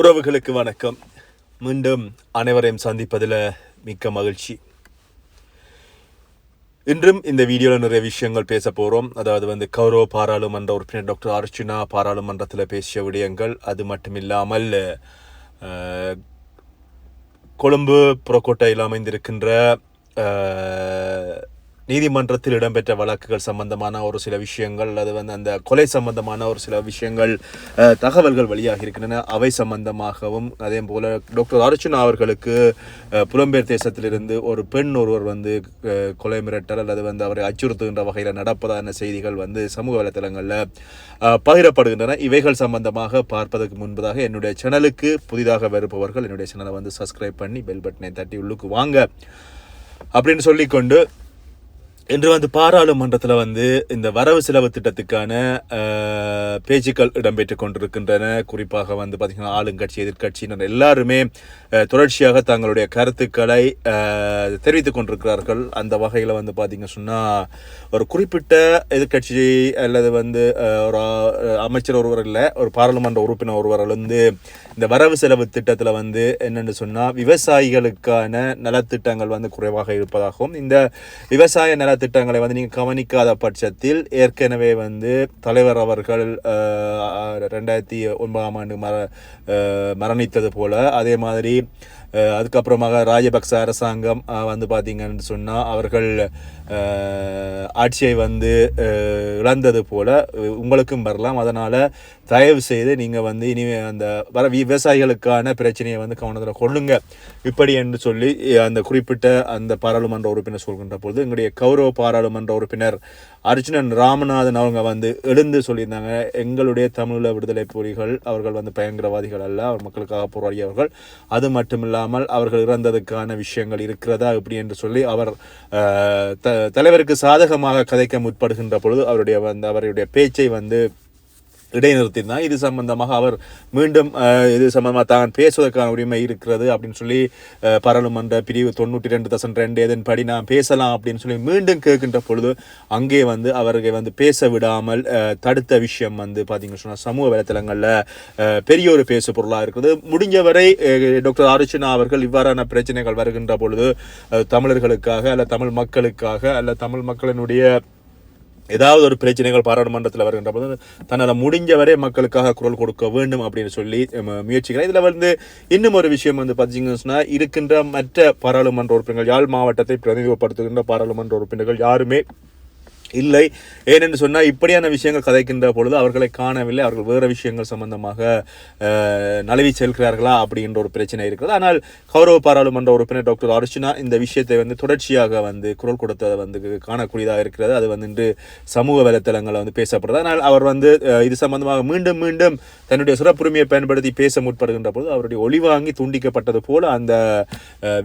உறவுகளுக்கு வணக்கம். மீண்டும் அனைவரையும் சந்திப்பதில் மிக்க மகிழ்ச்சி. இன்றும் இந்த வீடியோவில் நிறைய விஷயங்கள் பேச போகிறோம் அதாவது வந்து கௌரவ பாராளுமன்ற உறுப்பினர் டாக்டர் அர்ச்சுனா பாராளுமன்றத்தில் பேசிய விடயங்கள். அது மட்டும் இல்லாமல் கொழும்பு புறக்கோட்டையில் அமைந்திருக்கின்ற நீதிமன்றத்தில் இடம்பெற்ற வழக்குகள் சம்பந்தமான ஒரு சில விஷயங்கள் அது வந்து அந்த கொலை சம்பந்தமான ஒரு சில விஷயங்கள் தகவல்கள் வெளியாக இருக்கின்றன. அவை சம்பந்தமாகவும் அதே போல் டாக்டர் அர்ச்சுனா அவர்களுக்கு புலம்பெயர் தேசத்திலிருந்து ஒரு பெண் ஒருவர் வந்து கொலை மிரட்டல் அல்லது வந்து அவரை அச்சுறுத்துகின்ற வகையில் நடப்பதான செய்திகள் வந்து சமூக வலைத்தளங்களில் பகிரப்படுகின்றன. இவைகள் சம்பந்தமாக பார்ப்பதற்கு முன்பதாக என்னுடைய சேனலுக்கு புதிதாக வருபவர்கள் என்னுடைய சேனலை வந்து சப்ஸ்கிரைப் பண்ணி பெல் பட்டனை தட்டி உள்ளுக்கு வாங்க. அப்படின்னு சொல்லிக்கொண்டு இன்று வந்து பாராளுமன்றத்தில் வந்து இந்த வரவு செலவு திட்டத்துக்கான பேச்சுக்கள் இடம்பெற்று கொண்டிருக்கின்றன. குறிப்பாக வந்து பார்த்திங்கன்னா ஆளுங்கட்சி எதிர்க்கட்சியினர் எல்லாருமே தொடர்ச்சியாக தங்களுடைய கருத்துக்களை தெரிவித்து கொண்டிருக்கிறார்கள். அந்த வகையில் வந்து பார்த்திங்க சொன்னால் ஒரு குறிப்பிட்ட எதிர்க்கட்சி அல்லது வந்து ஒரு அமைச்சர் ஒருவர் இல்லை ஒரு பாராளுமன்ற உறுப்பினர் ஒருவர் வந்து இந்த வரவு செலவு திட்டத்தில் வந்து என்னென்னு சொன்னால் விவசாயிகளுக்கான நலத்திட்டங்கள் வந்து குறைவாக இருப்பதாகவும் இந்த விவசாய நலத்திட்டங்களை வந்து நீங்கள் கவனிக்காத பட்சத்தில் ஏற்கனவே வந்து தலைவர் அவர்கள் ரெண்டாயிரத்தி ஒன்பதாம் ஆண்டு மர மரணித்தது போல் அதே மாதிரி அதுக்கப்புறமாக ராஜபக்ச அரசாங்கம் வந்து பார்த்தீங்கன்னு சொன்னால் அவர்கள் ஆட்சியை வந்து இழந்தது போல் உங்களுக்கும் வரலாம். அதனால் தயவு செய்து நீங்கள் வந்து இனி அந்த வர விவசாயிகளுக்கான பிரச்சனையை வந்து கவனத்தில் கொள்ளுங்க. இப்படி என்று சொல்லி அந்த குறிப்பிட்ட அந்த பாராளுமன்ற உறுப்பினர் சொல்கின்ற பொழுது எங்களுடைய கௌரவ பாராளுமன்ற உறுப்பினர் அர்ஜுனன் ராமநாதன் அவங்க வந்து எழுந்து சொல்லியிருந்தாங்க எங்களுடைய தமிழீழ விடுதலை புலிகள் அவர்கள் வந்து பயங்கரவாதிகள் அல்ல அவர் மக்களுக்காக போராடியவர்கள். அது மட்டும் இல்லாமல் அவர்கள் இறந்ததுக்கான விஷயங்கள் இருக்கிறதா இப்படி என்று சொல்லி அவர் த தலைவருக்கு சாதகமாக கதைக்க முற்படுகின்ற பொழுது அவருடைய வந்து அவருடைய பேச்சை வந்து இடைநிறுத்தினார் இது சம்பந்தமாக அவர் மீண்டும் இது சம்பந்தமாக தான் பேசுவதற்கான உரிமை இருக்கிறது அப்படின்னு சொல்லி பாராளுமன்ற பிரிவு தொண்ணூற்றி ரெண்டு தசன் ரெண்டு இதன்படி நான் பேசலாம் அப்படின்னு சொல்லி மீண்டும் கேட்கின்ற பொழுது அங்கே வந்து அவர்கள் வந்து பேச விடாமல் தடுத்த விஷயம் வந்து பார்த்தீங்கன்னு சொன்னால் சமூக வலைத்தளங்களில் பெரிய ஒரு பேசு பொருளாக இருக்குது. முடிஞ்சவரை டாக்டர் அர்ச்சுனா அவர்கள் இவ்வாறான பிரச்சனைகள் வருகின்ற பொழுது தமிழர்களுக்காக அல்ல தமிழ் மக்களுக்காக அல்ல தமிழ் மக்களினுடைய ஏதாவது ஒரு பிரச்சனைகள் பாராளுமன்றத்தில் வருகின்ற போது தன்னால் முடிஞ்ச வரை மக்களுக்காக குரல் கொடுக்க வேண்டும் அப்படின்னு சொல்லி முயற்சிக்கிறேன். இதில் வந்து இன்னும் ஒரு விஷயம் வந்து பார்த்தீங்கன்னு சொன்னால் இருக்கின்ற மற்ற பாராளுமன்ற உறுப்பினர்கள் யாழ் மாவட்டத்தை பிரதிநிதிப்படுத்துகின்ற பாராளுமன்ற உறுப்பினர்கள் யாருமே இல்லை. ஏனென்று சொன்னால் இப்படியான விஷயங்கள் கதைக்கின்ற பொழுது அவர்களை காணவில்லை. அவர்கள் வேறு விஷயங்கள் சம்பந்தமாக நழுவி செல்கிறார்களா அப்படின்ற ஒரு பிரச்சனை இருக்கிறது. ஆனால் கௌரவ பாராளுமன்ற உறுப்பினர் டாக்டர் அர்ச்சுனா இந்த விஷயத்தை வந்து தொடர்ச்சியாக வந்து குரல் கொடுத்ததை வந்து காணக்கூடியதாக இருக்கிறது. அது வந்து இன்று சமூக வலைத்தளங்களில் வந்து பேசப்படுறது ஆனால் அவர் வந்து இது சம்பந்தமாக மீண்டும் மீண்டும் தன்னுடைய சிறப்புரிமையை பயன்படுத்தி பேச முற்படுகின்ற பொழுது அவருடைய ஒளிவாங்கி துண்டிக்கப்பட்டது போல அந்த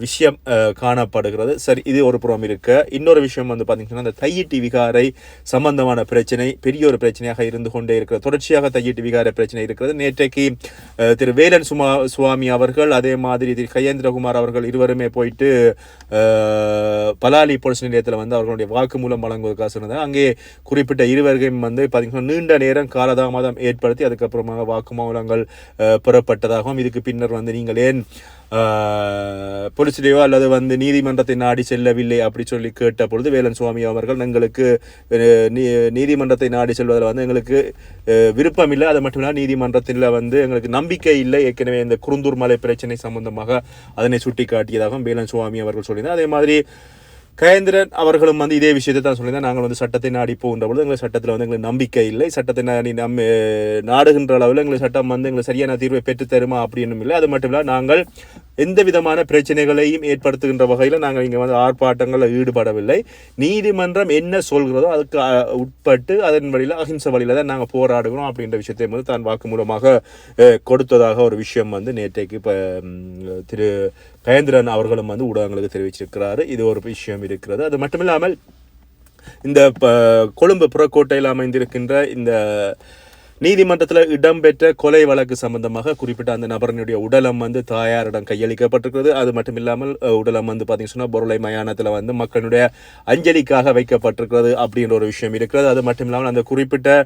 விஷயம் காணப்படுகிறது. சரி இது ஒரு புறம் இருக்க. இன்னொரு விஷயம் வந்து பார்த்தீங்கன்னா அந்த தையிட்டி விகார சம்பந்தமான பிரச்சனை பெரிய ஒரு பிரச்சனையாக இருந்து கொண்டே இருக்கிறது. தொடர்ச்சியாக தையிட்டு விகார பிரச்சனை இருக்கிறது. நேற்றைக்கு திரு வேலன் சுமா சுவாமி அவர்கள் அதே மாதிரி திரு கையேந்திரகுமார் அவர்கள் இருவருமே போயிட்டு பலாலி போலீஸ் நிலையத்தில் வந்து அவர்களுடைய வாக்குமூலம் வழங்குவதற்காக சொன்னது அங்கே குறிப்பிட்ட இருவரையும் வந்து பார்த்தீங்கன்னா நீண்ட நேரம் காலதாமதம் ஏற்படுத்தி அதுக்கப்புறமாக வாக்குமூலங்கள் அஹ், பெறப்பட்டதாகவும் இதுக்கு பின்னர் வந்து நீங்கள் ஏன் ஆஹ், அல்லது வந்து நீதிமன்றத்தை நாடி செல்லவில்லை அப்படி சொல்லி கேட்ட பொழுது வேலன் சுவாமி அவர்கள் எங்களுக்கு நீதிமன்றத்தை நாடி செல்வதில் வந்து எங்களுக்கு விருப்பம் இல்லை அது மட்டும் இல்லாமல் நீதிமன்றத்தில் வந்து எங்களுக்கு நம்பிக்கை இல்லை. ஏற்கனவே இந்த குருந்தூர் மலை பிரச்சனை சம்பந்தமாக அதனை சுட்டி காட்டியதாகவும் வேலன் சுவாமி அவர்கள் சொல்லியிருந்தார். அதே மாதிரி கயேந்திரன் அவர்களும் வந்து இதே விஷயத்தை தான் சொல்லியிருந்தேன் நாங்கள் வந்து சட்டத்தை நாடி போகின்ற பொழுது எங்களுக்கு சட்டத்தில் வந்து எங்களுக்கு நம்பிக்கை இல்லை. சட்டத்தை நாடி நம் நாடுகின்ற அளவில் எங்களுக்கு சட்டம் வந்து எங்களுக்கு சரியான தீர்வை பெற்றுத் தருமா அப்படின்னு இல்லை. அது மட்டும் இல்லை நாங்கள் எந்த விதமான பிரச்சனைகளையும் ஏற்படுத்துகின்ற வகையில் நாங்கள் இங்கே வந்து ஆர்ப்பாட்டங்களில் ஈடுபடவில்லை. நீதிமன்றம் என்ன சொல்கிறதோ அதுக்கு உட்பட்டு அதன் வழியில் அஹிம்ச வழியில் தான் நாங்கள் போராடுகிறோம் அப்படின்ற விஷயத்தை வந்து தான் வாக்குமூலமாக கொடுத்ததாக ஒரு விஷயம் வந்து நேற்றைக்கு இப்போ திரு கயேந்திரன் அவர்களும் வந்து ஊடகங்களுக்கு தெரிவிச்சிருக்கிறாரு. இது ஒரு விஷயம் இருக்கிறது. அது மட்டும் இல்லாமல் இந்த ப- கொழும்பு புறக்கோட்டையில் அமைந்திருக்கின்ற இந்த நீதிமன்றத்தில் இடம்பெற்ற கொலை வழக்கு சம்பந்தமாக குறிப்பிட்ட அந்த நபரினுடைய உடலம் வந்து தாயாரிடம் கையளிக்கப்பட்டிருக்கிறது. அது மட்டும் இல்லாமல் உடலம் வந்து பார்த்திங்கன்னு சொன்னால் பொருளை மயானத்தில் வந்து மக்களுடைய அஞ்சலிக்காக வைக்கப்பட்டிருக்கிறது அப்படின்ற ஒரு விஷயம் இருக்கிறது. அது மட்டும் இல்லாமல் அந்த குறிப்பிட்ட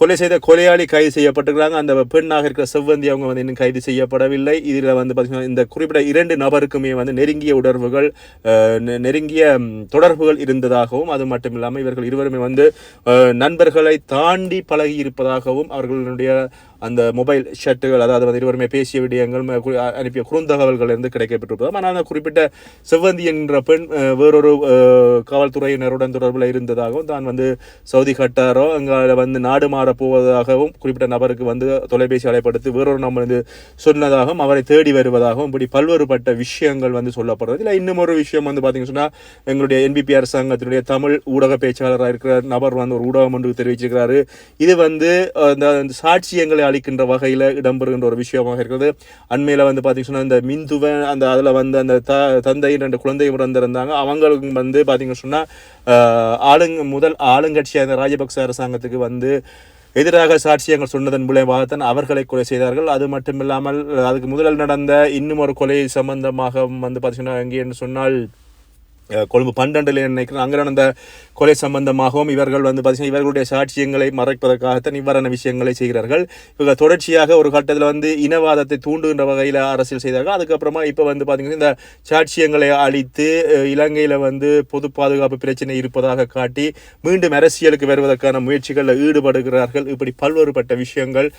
கொலை செய்த கொலையாளி கைது செய்யப்பட்டிருக்கிறாங்க. அந்த பெண்ணாக இருக்கிற செவ்வந்தி அவங்க வந்து இன்னும் கைது செய்யப்படவில்லை. இதில் வந்து பார்த்தீங்கன்னா இந்த குறிப்பிட்ட இரண்டு நபருக்குமே வந்து நெருங்கிய உணர்வுகள் நெருங்கிய தொடர்புகள் இருந்ததாகவும் அது மட்டும் இல்லாமல் இவர்கள் இருவருமே வந்து நண்பர்களை தாண்டி பழகி இருப்பதாகவும் அவர்களுடைய அந்த மொபைல் ஷட்டுகள் அதாவது வந்து இருவருமே பேசிய விடயங்கள் அனுப்பிய குறுந்தகவல்கள் இருந்து கிடைக்கப்பட்டிருப்பதாம் ஆனால் அந்த குறிப்பிட்ட செவ்வந்தி என்ற பெண் வேறொரு காவல்துறையினருடன் தொடர்பில் இருந்ததாகவும் தான் வந்து சவுதி கட்டாரோ அங்கே வந்து நாடு மாற போவதாகவும் குறிப்பிட்ட நபருக்கு வந்து தொலைபேசி அலைப்படுத்தி வேறொரு நம்ம வந்து சொன்னதாகவும் அவரை தேடி வருவதாகவும் இப்படி பல்வேறுபட்ட விஷயங்கள் வந்து சொல்லப்படுறது இல்லை இன்னும் ஒரு விஷயம் வந்து பார்த்தீங்கன்னு சொன்னால் எங்களுடைய என்பிபி அரசாங்கத்தினுடைய தமிழ் ஊடக பேச்சாளராக இருக்கிற நபர் வந்து ஒரு ஊடகம் ஒன்று தெரிவிச்சிருக்கிறாரு. இது வந்து அந்த இந்த சாட்சியங்களை அளிக்கின்ற வகையில் இடம்பெறுகின்ற ஒரு விஷயமாக இருக்கிறது. அண்மையில் வந்து பார்த்தீங்கன்னு சொன்னால் இந்த மிந்துவ அந்த அதில் வந்து அந்த த தந்தை ரெண்டு குழந்தையும் இறந்திருந்தாங்க. அவங்களுக்கு வந்து பார்த்தீங்கன்னு சொன்னால் ஆளுங்க முதல் ஆளுங்கட்சியாக இந்த ராஜபக்ச அரசாங்கத்துக்கு வந்து எதிராக சாட்சியங்கள் சொன்னதன் மூலமாகத்தான் அவர்களை கொலை செய்தார்கள். அது மட்டும் இல்லாமல் அதுக்கு முதலில் நடந்த இன்னும் ஒரு கொலை சம்பந்தமாக வந்து பார்த்தீங்கன்னா எங்கே என்று சொன்னால் கொழும்பு பன்னெண்டில் நினைக்கிறேன். அங்கே நடந்த கொலை சம்பந்தமாகவும் இவர்கள் வந்து பார்த்தீங்கன்னா இவர்களுடைய சாட்சியங்களை மறைப்பதற்காகத்தான் இவ்வாறான விஷயங்களை செய்கிறார்கள். இவர்கள் தொடர்ச்சியாக ஒரு கட்டத்தில் வந்து இனவாதத்தை தூண்டுகின்ற வகையில் அரசியல் செய்தார்கள். அதுக்கப்புறமா இப்போ வந்து பார்த்திங்கன்னா இந்த சாட்சியங்களை அழித்து இலங்கையில் வந்து பொது பாதுகாப்பு பிரச்சனை இருப்பதாக காட்டி மீண்டும் அரசியலுக்கு வருவதற்கான முயற்சிகளில் ஈடுபடுகிறார்கள். இப்படி பல்வேறுபட்ட விஷயங்கள்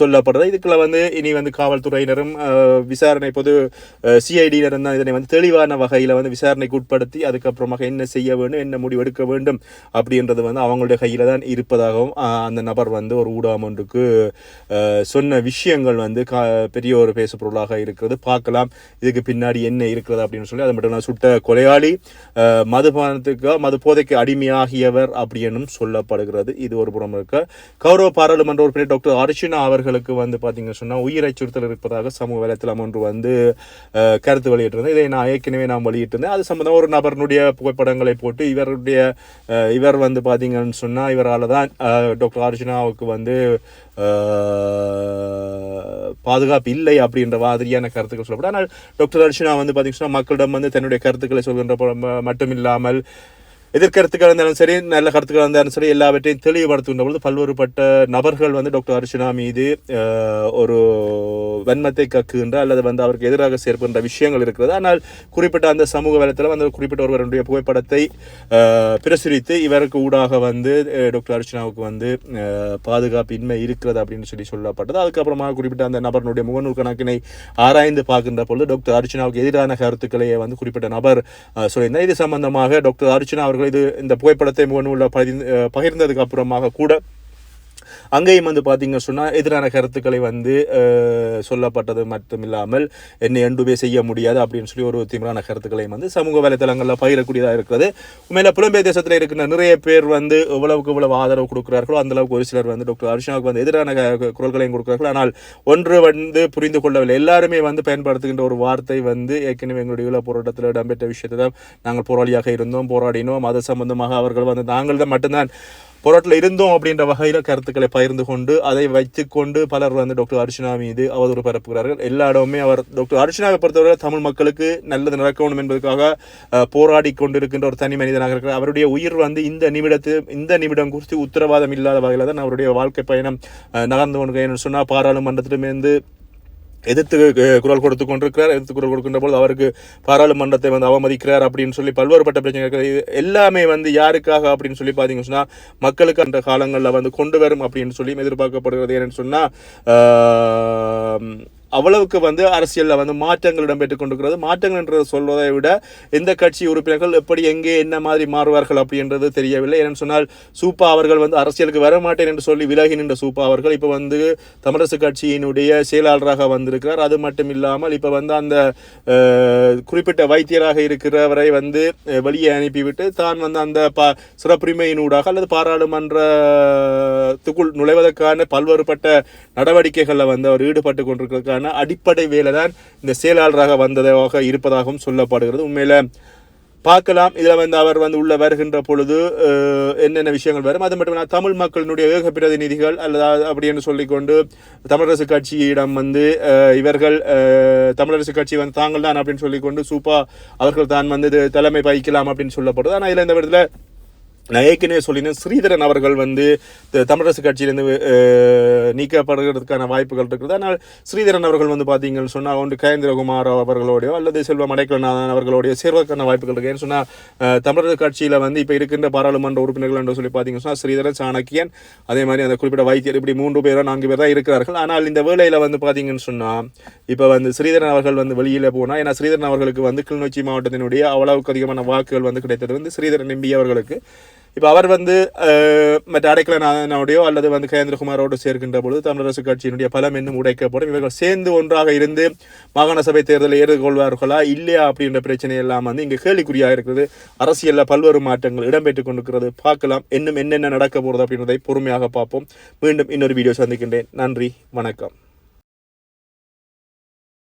சொல்லப்படுறது இதுக்குள்ள வந்து இனி வந்து காவல்துறையினரும் விசாரணை பொது சிஐடியினரும் தான் இதனை வந்து தெளிவான வகையில் வந்து விசாரணைக்கு உட்படுத்த அதுக்கப்புறமாக என்ன செய்ய வேண்டும் என்ன முடிவெடுக்க வேண்டும் அப்படின்றது வந்து அவங்களுடைய கையில் தான் இருப்பதாகவும் அந்த நபர் வந்து ஒரு ஊடகம் ஒன்றுக்கு சொன்ன விஷயங்கள் வந்து கா பெரிய ஒரு பேசு பொருளாக இருக்கிறது. பார்க்கலாம். இதுக்கு பின்னாடி என்ன இருக்கிறது அப்படின்னு சொல்லி அது மட்டும் நான் சுட்ட கொலையாளி மதுபானத்துக்கு மது போதைக்கு அடிமையாகியவர் அப்படின்னும் சொல்லப்படுகிறது. இது ஒரு புறம் இருக்க. கௌரவ பாராளுமன்ற உறுப்பினர் டாக்டர் அர்ச்சனா அவர்களுக்கு வந்து பார்த்தீங்கன்னு சொன்னால் உயிர் அச்சுறுத்தல் இருப்பதாக சமூக வலைத்தளம் ஒன்று வந்து கருத்து வெளியிட்டிருந்தேன் இதை நான் ஏற்கனவே நான் வெளியிட்டிருந்தேன். அது சம்பந்தமாக ஒரு அவருடைய புகைப்படங்களை போட்டு இவருடைய இவர் வந்து பார்த்தீங்கன்னு சொன்னால் இவரால் தான் டாக்டர் அர்ஜுனாவுக்கு வந்து பாதுகாப்பு இல்லை அப்படின்ற மாதிரியான கருத்துக்கள் சொல்லப்படும். ஆனால் டாக்டர் அர்ஜுனா வந்து பார்த்தீங்கன்னா மக்களிடம் வந்து தன்னுடைய கருத்துக்களை சொல்கின்ற மட்டும் இல்லாமல் எதிர்கருத்துக்கள் இருந்தாலும் சரி நல்ல கருத்துக்கள் இருந்தாலும் சரி எல்லாவற்றையும் தெளிவுபடுத்துகின்ற பொழுது பல்வேறுபட்ட நபர்கள் வந்து டாக்டர் அர்ச்சனா மீது ஒரு வன்மத்தை கக்குகின்ற அல்லது வந்து அவருக்கு எதிராக சேர்க்கின்ற விஷயங்கள் இருக்கிறது. ஆனால் குறிப்பிட்ட அந்த சமூக வலைத்தளம் அந்த குறிப்பிட்ட ஒருவருடைய புகைப்படத்தை பிரசுரித்து இவருக்கு ஊடாக வந்து டாக்டர் அர்ச்சனாவுக்கு வந்து பாதுகாப்பு பாதுகாப்பின்மை இருக்கிறது அப்படின்னு சொல்லி சொல்லப்பட்டது. அதுக்கப்புறமா குறிப்பிட்ட அந்த நபருடைய முகநூல் கணக்கினை ஆராய்ந்து பார்க்கின்ற பொழுது டாக்டர் அர்ச்சனாவுக்கு எதிரான கருத்துக்களையே வந்து குறிப்பிட்ட நபர் சொல்லியிருந்தார். இது சம்பந்தமாக டாக்டர் அர்ச்சனா அவர்கள் இது இந்த புகைப்படத்தை முகநூலில் பகிர்ந்து பகிர்ந்ததுக்கு அப்புறமாக கூட அங்கேயும் வந்து பார்த்தீங்க சொன்னால் எதிரான கருத்துக்களை வந்து சொல்லப்பட்டது மட்டும் இல்லாமல் என்னை எண்டுமே செய்ய முடியாது அப்படின்னு சொல்லி ஒரு தீவிரமான கருத்துக்களையும் வந்து சமூக வலைத்தளங்களில் பகிரக்கூடியதாக இருக்கிறது உண்மையில் புலம்பெயர் தேசத்தில் இருக்கிற நிறைய பேர் வந்து எவ்வளவுக்கு எவ்வளவு ஆதரவு கொடுக்கிறார்களோ அந்தளவுக்கு ஒரு சிலர் வந்து டாக்டர் அர்ஷனாவுக்கு வந்து எதிரான குரல்களையும் கொடுக்கிறார்கள். ஆனால் ஒன்று வந்து புரிந்து கொள்ளவில்லை. எல்லாருமே வந்து பயன்படுத்துகின்ற ஒரு வார்த்தை வந்து ஏற்கனவே எங்களுடைய உள்ள போராட்டத்தில் இடம்பெற்ற விஷயத்தை தான் நாங்கள் போராளியாக இருந்தோம் போராடினோம். அது சம்பந்தமாக அவர்கள் வந்து நாங்கள் தான் மட்டும்தான் போராட்டத்தில் இருந்தோம் அப்படின்ற வகையில் கருத்துக்களை பகிர்ந்து கொண்டு அதை வைத்துக்கொண்டு பலர் வந்து டாக்டர் அர்ச்சனா மீது அவதூறு பரப்புகிறார்கள். எல்லா இடமுமே அவர் டாக்டர் அர்ச்சனாவை பொறுத்தவரை தமிழ் மக்களுக்கு நல்லது நடக்கணும் என்பதற்காக போராடி கொண்டிருக்கின்ற ஒரு தனி மனிதனாக இருக்கிறார். அவருடைய உயிர் வந்து இந்த நிமிடத்து இந்த நிமிடம் குறித்து உத்தரவாதம் இல்லாத வகையில் தான் அவருடைய வாழ்க்கை பயணம் நகர்ந்து கொண்டு சொன்னால் பாராளுமன்றத்திலுமேந்து எதிர்த்து குரல் கொடுத்து கொண்டிருக்கிறார் எதிர்த்து குரல் கொடுக்கின்ற பொழுது அவருக்கு பாராளுமன்றத்தை வந்து அவமதிக்கிறார் அப்படின்னு சொல்லி பல்வேறுபட்ட பிரச்சனை இருக்குது. இது எல்லாமே வந்து யாருக்காக அப்படின்னு சொல்லி பார்த்தீங்கன்னு சொன்னால் மக்களுக்கு அந்த காலங்களில் வந்து கொண்டு வரும் அப்படின்னு சொல்லி எதிர்பார்க்கப்படுகிறது. ஏன்னு சொன்னால் அவ்வளவுக்கு வந்து அரசியலில் வந்து மாற்றங்கள் இடம்பெற்றுக் கொண்டிருக்கிறது. மாற்றங்கள் என்று சொல்வதை விட எந்த கட்சி உறுப்பினர்கள் எப்படி எங்கே என்ன மாதிரி மாறுவார்கள் அப்படின்றது தெரியவில்லை. ஏன்னு சொன்னால் சூப்பா அவர்கள் வந்து அரசியலுக்கு வர மாட்டேன் என்று சொல்லி விலகி நின்ற சூப்பா அவர்கள் இப்போ வந்து தமிழரசு கட்சியினுடைய செயலாளராக வந்திருக்கிறார். அது மட்டும் இல்லாமல் இப்போ வந்து அந்த குறிப்பிட்ட வைத்தியராக இருக்கிறவரை வந்து வெளியே அனுப்பிவிட்டு தான் வந்து அந்த ப சிறப்புரிமையினூடாக அல்லது பாராளுமன்றத்துக்குள் நுழைவதற்கான பல்வேறுபட்ட நடவடிக்கைகளில் வந்து அவர் ஈடுபட்டு கொண்டிருக்கிறதுக்கான அடிப்படை வேலை தான் இந்த செயலாளராக வந்ததாக இருப்பதாகவும் சொல்லப்படுகிறது. உண்மையில பார்க்கலாம். இதில் வந்து அவர் வந்து உள்ள வருகின்ற பொழுது என்னென்ன விஷயங்கள் வரும். அது மட்டும் இல்லாமல் தமிழ் மக்களினுடைய ஏக பிரதிநிதிகள் அல்லது அப்படி என்று சொல்லிக்கொண்டு தமிழரசு கட்சியிடம் வந்து இவர்கள் தமிழரசு கட்சி வந்து தாங்கள் தான் அப்படின்னு சொல்லிக்கொண்டு சூப்பா அவர்கள் தான் வந்து தலைமை வகிக்கலாம் அப்படின்னு சொல்லப்படுது. ஆனால் இதில் இந்த இடத்துல நான் ஏற்கனவே சொல்லினேன் ஸ்ரீதரன் அவர்கள் வந்து தமிழரசு கட்சியிலேருந்து நீக்கப்படுகிறதுக்கான வாய்ப்புகள் இருக்குது. ஆனால் ஸ்ரீதரன் அவர்கள் வந்து பார்த்தீங்கன்னு சொன்னால் ஒன்று கயேந்திரகுமார் அவர்களோடையோ அல்லது செல்வம் அடைக்கலநாதன் அவர்களோடைய சேர்வதற்கான வாய்ப்புகள் இருக்கு ஏன்னு சொன்னால் தமிழரசு கட்சியில் வந்து இப்போ இருக்கின்ற பாராளுமன்ற உறுப்பினர்கள் என்று சொல்லி பார்த்தீங்கன்னு சொன்னால் ஸ்ரீதரன் சாணக்கியன் அதே மாதிரி அந்த குறிப்பிட்ட வைத்தியர் இப்படி மூன்று பேரோ நான்கு பேர் தான் இருக்கிறார்கள். ஆனால் இந்த வேலையில் வந்து பார்த்தீங்கன்னு சொன்னால் இப்போ வந்து ஸ்ரீதரன் அவர்கள் வந்து வெளியில் போனால் ஏன்னா ஸ்ரீதரன் அவர்களுக்கு வந்து கிளிநொச்சி மாவட்டத்தினுடைய அவ்வளவுக்கு அதிகமான வாக்குகள் வந்து கிடைத்தது வந்து ஸ்ரீதரன் எம்பி அவர்களுக்கு. இப்போ அவர் வந்து மற்ற மற்ற அடைக்கலநாதனோடையோ அல்லது வந்து கேந்திரகுமாரோடு சேர்க்கின்ற பொழுது தமிழரசு கட்சியினுடைய பலம் இன்னும் உடைக்கப்படும். இவர்கள் சேர்ந்து ஒன்றாக இருந்து மாகாண சபை தேர்தலை எதிர்கொள்வார்களா இல்லையா அப்படின்ற பிரச்சனை எல்லாம் வந்து இங்கே கேள்விக்குறியாக இருக்கிறது. அரசியலில் பல்வேறு மாற்றங்கள் இடம்பெற்றுக் கொண்டிருக்கிறது. பார்க்கலாம் இன்னும் என்னென்ன நடக்க போகிறது அப்படின்றதை பொறுமையாக பார்ப்போம். மீண்டும் இன்னொரு வீடியோ சந்திக்கின்றேன். நன்றி வணக்கம்.